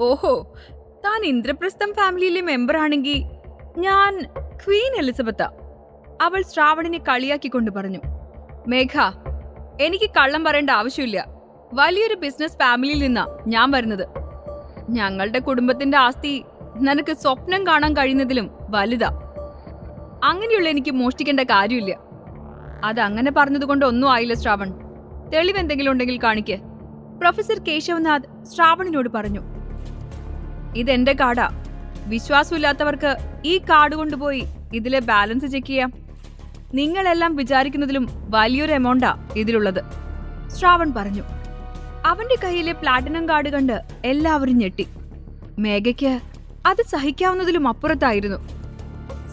ഓഹോ താൻ ഇന്ദ്രപ്രസ്ഥം ഫാമിലിയിലെ മെമ്പർ ആണെങ്കിൽ ഞാൻ ക്വീൻ എലിസബത്ത. അവൾ ശ്രാവണിനെ കളിയാക്കിക്കൊണ്ട് പറഞ്ഞു മേഘ എനിക്ക് കള്ളം പറയേണ്ട ആവശ്യമില്ല. വലിയൊരു ബിസിനസ് ഫാമിലിയിൽ നിന്നാ ഞാൻ വരുന്നത്. ഞങ്ങളുടെ കുടുംബത്തിന്റെ ആസ്തി നിനക്ക് സ്വപ്നം കാണാൻ കഴിയുന്നതിലും വലുതാ. അങ്ങനെയുള്ള എനിക്ക് മോഷ്ടിക്കേണ്ട കാര്യമില്ല. അതങ്ങനെ പറഞ്ഞതുകൊണ്ട് ഒന്നും ആയില്ല ശ്രാവൺ. തെളിവെന്തെങ്കിലും ഉണ്ടെങ്കിൽ കാണിക്കേ. പ്രൊഫസർ കേശവനാഥ് ശ്രാവണിനോട് പറഞ്ഞു ഇതെന്റെ കാർഡാ. വിശ്വാസമില്ലാത്തവർക്ക് ഈ കാർഡ് കൊണ്ടുപോയി ഇതിലെ ബാലൻസ് ചെക്ക് ചെയ്യാം. നിങ്ങളെല്ലാം വിചാരിക്കുന്നതിലും വലിയൊരു എമൗണ്ടാ ഇതിലുള്ളത്. ശ്രാവൺ പറഞ്ഞു. അവന്റെ കയ്യിലെ പ്ലാറ്റിനം കാർഡ് കണ്ട് എല്ലാവരും ഞെട്ടി. മേഘയ്ക്ക് അത് സഹിക്കാവുന്നതിലും അപ്പുറത്തായിരുന്നു.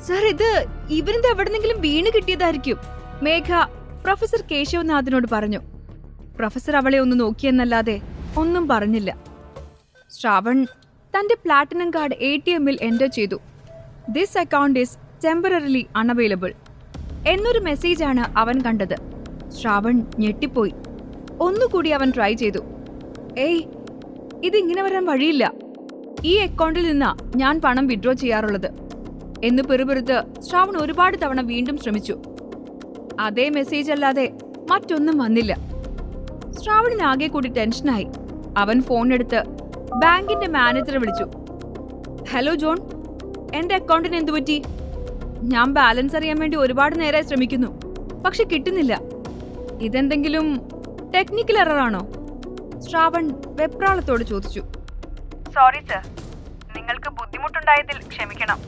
സർ ഇത് ഇവരിത് എവിടെന്നെങ്കിലും വീണ് കിട്ടിയതായിരിക്കും? മേഘ പ്രൊഫസർ കേശവനാഥിനോട് പറഞ്ഞു. പ്രൊഫസർ അവളെ ഒന്ന് നോക്കിയെന്നല്ലാതെ ഒന്നും പറഞ്ഞില്ല. ശ്രാവൺ തന്റെ പ്ലാറ്റിനം കാർഡ് എ ടി എമ്മിൽ എന്റർ ചെയ്തു. This account is temporarily unavailable എന്നൊരു മെസ്സേജാണ് അവൻ കണ്ടത്. ശ്രാവൺ ഞെട്ടിപ്പോയി. ഒന്നുകൂടി അവൻ ട്രൈ ചെയ്തു. ഏയ് ഇതിങ്ങനെ വരാൻ വഴിയില്ല. ഈ അക്കൗണ്ടിൽ നിന്നാ ഞാൻ പണം വിഡ്രോ ചെയ്യാറുള്ളത്. എന്ന് പെറുപെറുത്ത് ശ്രാവൺ ഒരുപാട് തവണ വീണ്ടും ശ്രമിച്ചു. അതേ മെസ്സേജ് അല്ലാതെ മറ്റൊന്നും വന്നില്ല. ശ്രാവണിനാകെ കൂടി ടെൻഷനായി അവൻ ഫോൺ എടുത്ത് ബാങ്കിന്റെ മാനേജറെ വിളിച്ചു. Hello John. എന്റെ അക്കൗണ്ടിന് എന്തു പറ്റി? ഞാൻ ബാലൻസ് അറിയാൻ വേണ്ടി ഒരുപാട് നേരമായി ശ്രമിക്കുന്നു. പക്ഷെ കിട്ടുന്നില്ല. ഇതെന്തെങ്കിലും ടെക്നിക്കൽ എററാണോ ശ്രാവൺ വെപ്രാളത്തോട് ചോദിച്ചു. Sorry sir. നിങ്ങൾക്ക് ബുദ്ധിമുട്ടുണ്ടായതിൽ ക്ഷമിക്കണം.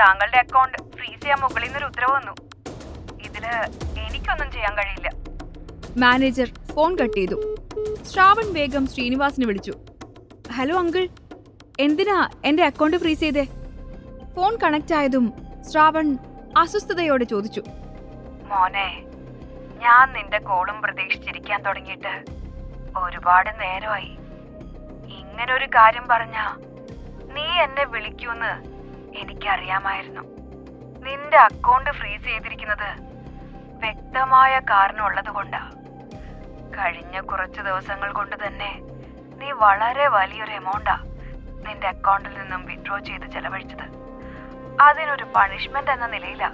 താങ്കളുടെ അക്കൗണ്ട് ഫ്രീസ് ചെയ്യാൻ മുകളിൽ നിന്നൊരു ഉത്തരവ് വന്നു. ഇതിൽ എനിക്കൊന്നും ചെയ്യാൻ കഴിയില്ല. മാനേജർ ഫോൺ കട്ട് ചെയ്തു. ശ്രാവൺ വേഗം ശ്രീനിവാസിനെ വിളിച്ചു. Hello uncle. എന്തിനാ എന്റെ അക്കൗണ്ട് ഫ്രീസ് ചെയ്തേ? ഫോൺ കണക്ട് ആയതും ശ്രാവൺ അസ്വസ്ഥതയോടെ ചോദിച്ചു. മോനെ ഞാൻ നിന്റെ കോളും പ്രതീക്ഷിച്ചിരിക്കാൻ തുടങ്ങിയിട്ട് ഒരുപാട് നേരമായി. ഇങ്ങനെ ഒരു കാര്യം പറഞ്ഞ നീ എന്നെ വിളിക്കൂന്ന് എനിക്കറിയാമായിരുന്നു. നിന്റെ അക്കൗണ്ട് ഫ്രീസ് ചെയ്തിരിക്കുന്നത് വ്യക്തമായ കാരണമുള്ളത് കൊണ്ടാ കഴിഞ്ഞ കുറച്ച് ദിവസങ്ങൾ കൊണ്ട് തന്നെ നീ വളരെ വലിയൊരു എമൗണ്ടാ നിന്റെ അക്കൗണ്ടിൽ നിന്നും വിഡ്രോ ചെയ്ത് ചെലവഴിച്ചത്. അതിനൊരു പണിഷ്മെന്റ് എന്ന നിലയിലാ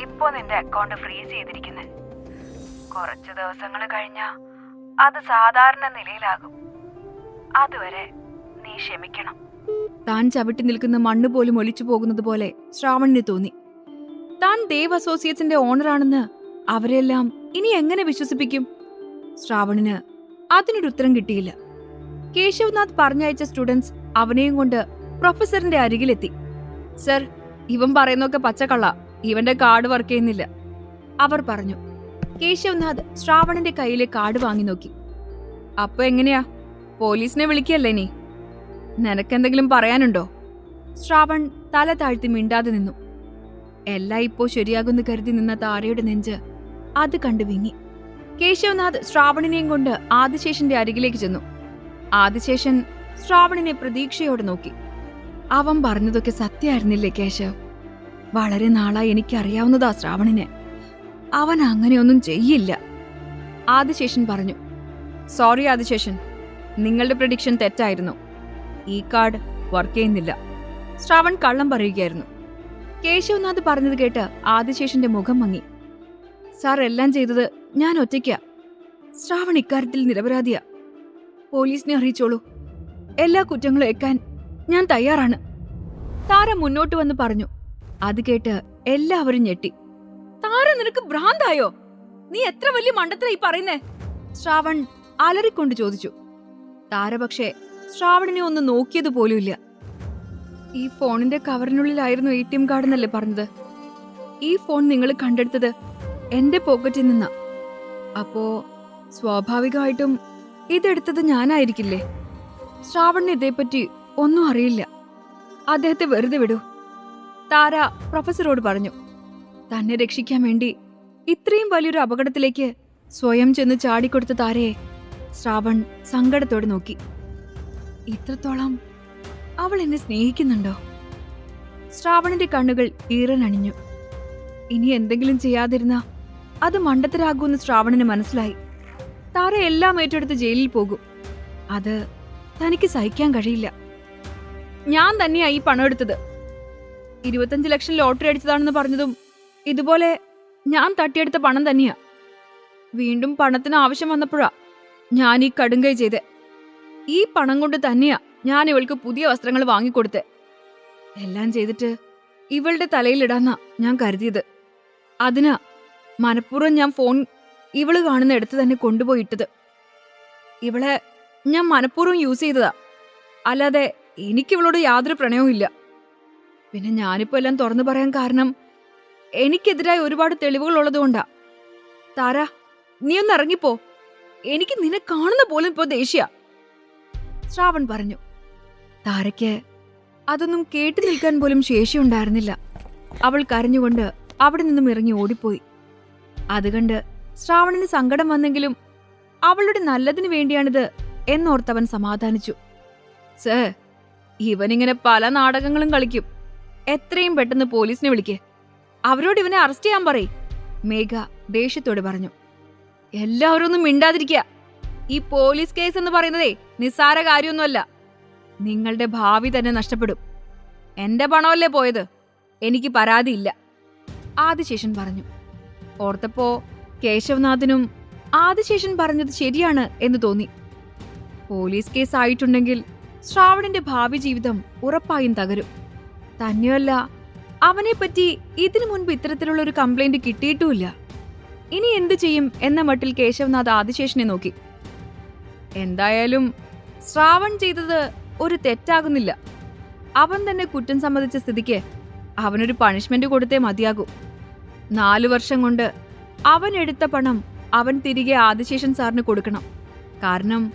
ഇപ്പോ നിന്റെ അക്കൗണ്ട് ഫ്രീസ് ചെയ്തിരിക്കുന്നത് കുറച്ച് ദിവസങ്ങൾ കഴിഞ്ഞാ അത് സാധാരണ നിലയിലാകും. അതുവരെ നീ ക്ഷമിക്കണം. താൻ ചവിട്ടി നിൽക്കുന്ന മണ്ണ് പോലും ഒലിച്ചു പോകുന്നത് പോലെ ശ്രാവണിന് തോന്നി. താൻ ദേവ് അസോസിയേറ്റ്സിന്റെ ഓണറാണെന്ന് അവരെല്ലാം ഇനി എങ്ങനെ വിശ്വസിപ്പിക്കും? ശ്രാവണിന് അതിനൊരു ഉത്തരം കിട്ടിയില്ല. കേശവനാഥ് പറഞ്ഞയച്ച സ്റ്റുഡൻസ് അവനെയും കൊണ്ട് പ്രൊഫസറിന്റെ അരികിലെത്തി. സർ ഇവൻ പറയുന്നൊക്കെ പച്ചക്കള്ള. ഇവന്റെ കാർഡ് വർക്ക് ചെയ്യുന്നില്ല. അവർ പറഞ്ഞു. കേശവനാഥ് ശ്രാവണന്റെ കയ്യിലെ കാർഡ് വാങ്ങി നോക്കി. അപ്പൊ എങ്ങനെയാ? പോലീസിനെ വിളിക്കല്ലേ നീ? നിനക്കെന്തെങ്കിലും പറയാനുണ്ടോ? ശ്രാവൺ തല താഴ്ത്തി മിണ്ടാതെ നിന്നു. എല്ലാം ഇപ്പോ ശരിയാകുന്നു കരുതി നിന്ന താരയുടെ നെഞ്ച് അത് കണ്ടു വിങ്ങി. കേശവനാഥ് ശ്രാവണിനെയും കൊണ്ട് ആദിശേഷന്റെ അരികിലേക്ക് ചെന്നു. ആദിശേഷൻ ശ്രാവണിനെ പ്രതീക്ഷയോടെ നോക്കി. അവൻ പറഞ്ഞതൊക്കെ സത്യമായിരുന്നില്ലേ കേശവ്? വളരെ നാളായി എനിക്കറിയാവുന്നതാ ശ്രാവണിനെ. അവൻ അങ്ങനെയൊന്നും ചെയ്യില്ല. ആദിശേഷൻ പറഞ്ഞു സോറി ആദിശേഷൻ. നിങ്ങളുടെ പ്രഡിക്ഷൻ തെറ്റായിരുന്നു. ഈ കാർഡ് വർക്ക് ചെയ്യുന്നില്ല. ശ്രാവൺ കള്ളം പറയുകയായിരുന്നു. കേശവനാഥ് പറഞ്ഞത് കേട്ട് ആദിശേഷന്റെ മുഖം മങ്ങി. സാർ എല്ലാം ചെയ്തത് ഞാൻ ഒറ്റയ്ക്കാ. ശ്രാവൺ ഇക്കാര്യത്തിൽ നിരപരാധിയാ. പോലീസിനെ അറിയിച്ചോളൂ. എല്ലാ കുറ്റങ്ങളും ഏക്കാൻ ഞാൻ തയ്യാറാണ്. താര മുന്നോട്ട് വന്ന് പറഞ്ഞു. അത് കേട്ട് എല്ലാവരും ഞെട്ടി. താര നിനക്ക് ഭ്രാന്തായോ? നീ എത്ര വലിയ മണ്ടത്തിലായി പറയുന്നേ? ശ്രാവൺ അലറിക്കൊണ്ട് ചോദിച്ചു. താര പക്ഷേ ശ്രാവണിനെ ഒന്ന് നോക്കിയത് പോലുമില്ല ഈ ഫോണിന്റെ കവറിനുള്ളിലായിരുന്നു എ ടി എം കാർഡ് എന്നല്ലേ പറഞ്ഞത്? ഈ ഫോൺ നിങ്ങൾ കണ്ടെടുത്തത് എന്റെ പോക്കറ്റിൽ നിന്നാ. അപ്പോ സ്വാഭാവികമായിട്ടും ഇതെടുത്തത് ഞാനായിരിക്കില്ലേ? ശ്രാവണിന് ഇതേപ്പറ്റി ഒന്നും അറിയില്ല. അദ്ദേഹത്തെ വെറുതെ വിടൂ. താര പ്രൊഫസറോട് പറഞ്ഞു തന്നെ രക്ഷിക്കാൻ വേണ്ടി ഇത്രയും വലിയൊരു അപകടത്തിലേക്ക് സ്വയം ചെന്ന് ചാടിക്കൊടുത്ത താരയെ ശ്രാവൺ സങ്കടത്തോടെ നോക്കി. ഇത്രത്തോളം അവൾ എന്നെ സ്നേഹിക്കുന്നുണ്ടോ? ശ്രാവണിന്റെ കണ്ണുകൾ ഈറനണിഞ്ഞു ഇനി എന്തെങ്കിലും ചെയ്യാതിരുന്ന അത് മണ്ടത്തരാകുമെന്ന് ശ്രാവണിന് മനസ്സിലായി. താര എല്ലാം ഏറ്റെടുത്ത് ജയിലിൽ പോകും. അത് തനിക്ക് സഹിക്കാൻ കഴിയില്ല. ഞാൻ തന്നെയാ ഈ പണം എടുത്തത്. ഇരുപത്തഞ്ച് ലക്ഷം ലോട്ടറി അടിച്ചതാണെന്ന് പറഞ്ഞതും ഇതുപോലെ ഞാൻ തട്ടിയെടുത്ത പണം തന്നെയാ. വീണ്ടും പണത്തിന് ആവശ്യം വന്നപ്പോഴാ ഞാൻ ഈ കടുങ്കൈ ചെയ്തേ. ഈ പണം കൊണ്ട് തന്നെയാ ഞാൻ ഇവൾക്ക് പുതിയ വസ്ത്രങ്ങൾ വാങ്ങിക്കൊടുത്തേ. എല്ലാം ചെയ്തിട്ട് ഇവളുടെ തലയിലിടാന്നാ ഞാൻ കരുതിയത്. അതിനാ മനഃപൂർവം ഞാൻ ഫോൺ ഇവൾ കാണുന്ന ഇടത്ത് തന്നെ കൊണ്ടുപോയി ഇട്ടത് ഇവളെ ഞാൻ മനഃപൂർവം യൂസ് ചെയ്തതാ. അല്ലാതെ എനിക്ക് ഇവളോട് യാതൊരു പ്രണയവും ഇല്ല. പിന്നെ ഞാനിപ്പോ എല്ലാം തുറന്നു പറയാൻ കാരണം എനിക്കെതിരായി ഒരുപാട് തെളിവുകൾ ഉള്ളതുകൊണ്ടാ താര നീ ഒന്ന് ഇറങ്ങിപ്പോ. എനിക്ക് നിന്നെ കാണുന്ന പോലും ഇപ്പോ ദേഷ്യ. ശ്രാവൺ പറഞ്ഞു താരയ്ക്ക് അതൊന്നും കേട്ടു നിൽക്കാൻ പോലും ശേഷിയുണ്ടായിരുന്നില്ല. അവൾ കരഞ്ഞുകൊണ്ട് അവിടെ നിന്നും ഇറങ്ങി ഓടിപ്പോയി. അത് കണ്ട് ശ്രാവണിന് സങ്കടം വന്നെങ്കിലും അവളുടെ നല്ലതിനു വേണ്ടിയാണിത് എന്നോർത്തവൻ സമാധാനിച്ചു. സർ ഇവനിങ്ങനെ പല നാടകങ്ങളും കളിക്കും. എത്രയും പെട്ടെന്ന് പോലീസിനെ വിളിക്ക്. അവരോട് ഇവനെ അറസ്റ്റ് ചെയ്യാൻ പറയ് മേഘ ദേഷ്യത്തോട് പറഞ്ഞു. എല്ലാവരും ഒന്നും മിണ്ടാതിരിക്കുക ഈ പോലീസ് കേസ് എന്ന് പറയുന്നതേ നിസ്സാര കാര്യമൊന്നുമല്ല. നിങ്ങളുടെ ഭാവി തന്നെ നഷ്ടപ്പെടും. എന്റെ പണമല്ലേ പോയത്? എനിക്ക് പരാതിയില്ല. ആദിശേഷൻ പറഞ്ഞു. ഓർത്തപ്പോ കേശവനാഥനും ആദിശേഷൻ പറഞ്ഞത് ശരിയാണ് എന്ന് തോന്നി. പോലീസ് കേസ് ആയിട്ടുണ്ടെങ്കിൽ ശ്രാവണിന്റെ ഭാവി ജീവിതം ഉറപ്പായും തകരും. തന്നെയല്ല അവനെ പറ്റി ഇതിനു മുൻപ് ഇത്തരത്തിലുള്ള ഒരു കംപ്ലൈന്റ് കിട്ടിയിട്ടുമില്ല. ഇനി എന്തു ചെയ്യും എന്ന മട്ടിൽ കേശവനാഥ് ആദിശേഷനെ നോക്കി. എന്തായാലും ശ്രാവൺ ചെയ്തത് ഒരു തെറ്റാകുന്നില്ല. അവൻ തന്നെ കുറ്റം സമ്മതിച്ച സ്ഥിതിക്ക് അവനൊരു പണിഷ്മെന്റ് കൊടുത്തേ മതിയാകൂ. നാലു വർഷം കൊണ്ട് അവൻ എടുത്ത പണം അവൻ തിരികെ ആദിശേഷൻ സാറിന് കൊടുക്കണം. കാരണം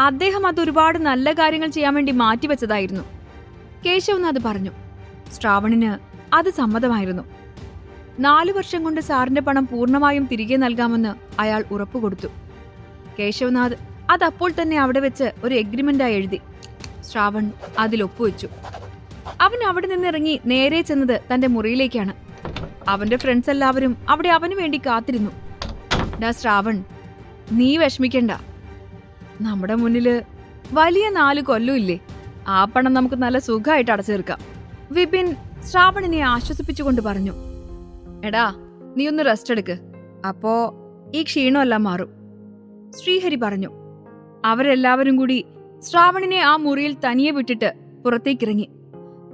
അദ്ദേഹം അത് ഒരുപാട് നല്ല കാര്യങ്ങൾ ചെയ്യാൻ വേണ്ടി മാറ്റിവെച്ചതായിരുന്നു. കേശവനാഥ് പറഞ്ഞു. ശ്രാവണിന് അത് സമ്മതമായിരുന്നു. നാലു വർഷം കൊണ്ട് സാറിന്റെ പണം പൂർണമായും തിരികെ നൽകാമെന്ന് അയാൾ ഉറപ്പുകൊടുത്തു കേശവനാഥ് അത് അപ്പോൾ തന്നെ അവിടെ വെച്ച് ഒരു എഗ്രിമെന്റായി എഴുതി. ശ്രാവൺ അതിൽ ഒപ്പുവെച്ചു. അവൻ അവിടെ നിന്നിറങ്ങി നേരെ ചെന്നത് തന്റെ മുറിയിലേക്കാണ്. അവന്റെ ഫ്രണ്ട്സ് എല്ലാവരും അവിടെ അവന് വേണ്ടി കാത്തിരുന്നു. ഡാ ശ്രാവൺ നീ വിഷമിക്കണ്ട. നമ്മുടെ മുന്നിൽ വലിയ നാല് കൊല്ലുമില്ലേ ആ പണം നമുക്ക് നല്ല സുഖമായിട്ട് അടച്ചു തീർക്കാം. വിപിൻ ശ്രാവണിനെ ആശ്വസിപ്പിച്ചുകൊണ്ട് പറഞ്ഞു എടാ നീ ഒന്ന് റെസ്റ്റ് എടുക്ക്. അപ്പോ ഈ ക്ഷീണമെല്ലാം മാറും. ശ്രീഹരി പറഞ്ഞു അവരെല്ലാവരും കൂടി ശ്രാവണിനെ ആ മുറിയിൽ തനിയെ വിട്ടിട്ട് പുറത്തേക്കിറങ്ങി.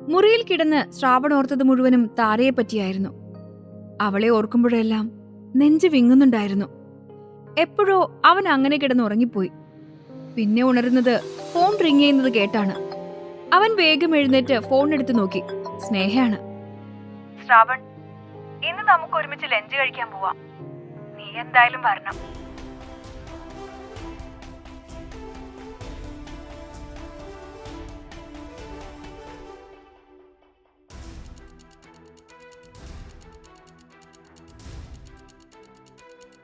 മുറിയിൽ കിടന്ന് ശ്രാവൺ ഓർത്തത് മുഴുവനും താരയെ പറ്റിയായിരുന്നു അവളെ ഓർക്കുമ്പോഴെല്ലാം നെഞ്ച് വിങ്ങുന്നുണ്ടായിരുന്നു. എപ്പോഴോ അവൻ അങ്ങനെ കിടന്നുറങ്ങിപ്പോയി. പിന്നെ ഉണരുന്നത് ഫോൺ റിങ് ചെയ്യുന്നത് കേട്ടാണ്. അവൻ വേഗം എഴുന്നേറ്റ് ഫോൺ എടുത്ത് നോക്കി. സ്നേഹയാണ്. ശ്രാവൺ ഇന്ന് നമുക്ക് ഒരുമിച്ച് ലഞ്ച് കഴിക്കാൻ പോവാം. നീ എന്തായാലും വരണം.